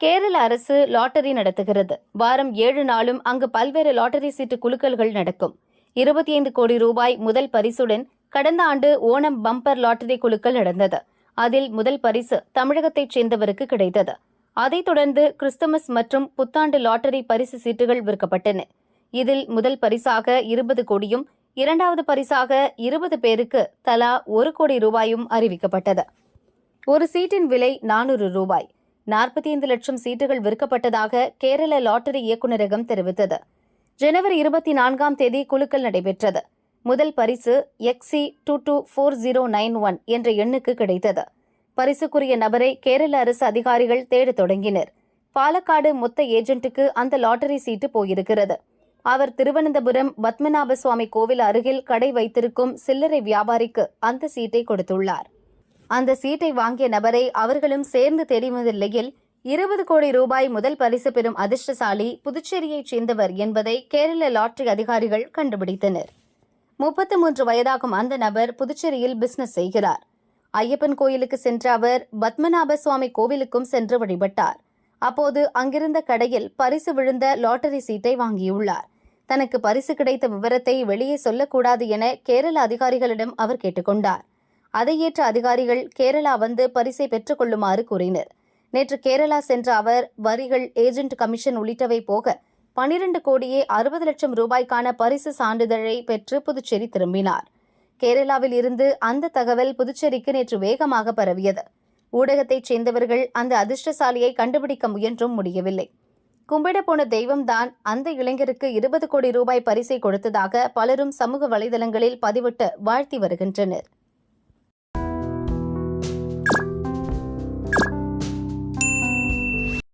கேரள அரசு லாட்டரி நடத்துகிறது. வாரம் ஏழு நாளும் அங்கு பல்வேறு லாட்டரி சீட்டு குலுக்கல்கள் நடக்கும். இருபத்தி ஐந்து கோடி ரூபாய் முதல் பரிசுடன் கடந்த ஆண்டு ஓணம் பம்பர் லாட்டரி குலுக்கல் நடந்தது. அதில் முதல் பரிசு தமிழகத்தைச் சேர்ந்தவருக்கு கிடைத்தது. அதைத் தொடர்ந்து கிறிஸ்துமஸ் மற்றும் புத்தாண்டு லாட்டரி பரிசு சீட்டுகள் விற்கப்பட்டன. இதில் முதல் பரிசாக இருபது கோடியும் இரண்டாவது பரிசாக இருபது பேருக்கு தலா ஒரு கோடி ரூபாயும் அறிவிக்கப்பட்டது. ஒரு சீட்டின் விலை நானூறு ரூபாய். நாற்பத்தி ஐந்து லட்சம் சீட்டுகள் விற்கப்பட்டதாக கேரள லாட்டரி இயக்குநரகம் தெரிவித்தது. ஜனவரி இருபத்தி நான்காம் தேதி குலுக்கல் நடைபெற்றது. முதல் பரிசு XE two two four zero nine one என்ற எண்ணுக்கு கிடைத்தது. பரிசுக்குரிய நபரை கேரள அரசு அதிகாரிகள் தேடத் தொடங்கினர். பாலக்காடு மொத்த ஏஜென்ட்டுக்கு அந்த லாட்டரி சீட்டு போயிருக்கிறது. அவர் திருவனந்தபுரம் பத்மநாப சுவாமி கோவில் அருகில் கடை வைத்திருக்கும் சில்லறை வியாபாரிக்கு அந்த சீட்டை கொடுத்துள்ளார். அந்த சீட்டை வாங்கிய நபரை அவர்களும் சேர்ந்து தெரிந்த நிலையில் இருபது கோடி ரூபாய் முதல் பரிசு பெறும் அதிர்ஷ்டசாலி புதுச்சேரியைச் சேர்ந்தவர் என்பதை கேரள லாட்டரி அதிகாரிகள் கண்டுபிடித்தனர். முப்பத்து மூன்று வயதாகும் அந்த நபர் புதுச்சேரியில் பிசினஸ் செய்கிறார். ஐயப்பன் கோயிலுக்கு சென்ற அவர் பத்மநாப சுவாமி கோவிலுக்கும் சென்று வழிபட்டார். அப்போது அங்கிருந்த கடையில் பரிசு விழுந்த லாட்டரி சீட்டை வாங்கியுள்ளார். தனக்கு பரிசு கிடைத்த விவரத்தை வெளியே சொல்லக்கூடாது என கேரள அதிகாரிகளிடம் அவர் கேட்டுக்கொண்டார். அதை ஏற்ற அதிகாரிகள் கேரளா வந்து பரிசை பெற்றுக்கொள்ளுமாறு கூறினர். நேற்று கேரளா சென்ற அவர் வரிகள் ஏஜென்ட் கமிஷன் உள்ளிட்டவை போக பனிரண்டு கோடியே அறுபது லட்சம் ரூபாய்க்கான பரிசு சான்றிதழை பெற்று புதுச்சேரி திரும்பினார். கேரளாவில் இருந்து அந்த தகவல் புதுச்சேரிக்கு நேற்று வேகமாக பரவியது. ஊடகத்தைச் சேர்ந்தவர்கள் அந்த அதிர்ஷ்டசாலியை கண்டுபிடிக்க முயன்றும் முடியவில்லை. கும்பிட போன தெய்வம்தான் அந்த இளைஞருக்கு இருபது கோடி ரூபாய் பரிசை கொடுத்ததாக பலரும் சமூக வலைதளங்களில் பதிவிட்டு வாழ்த்தி வருகின்றனர்.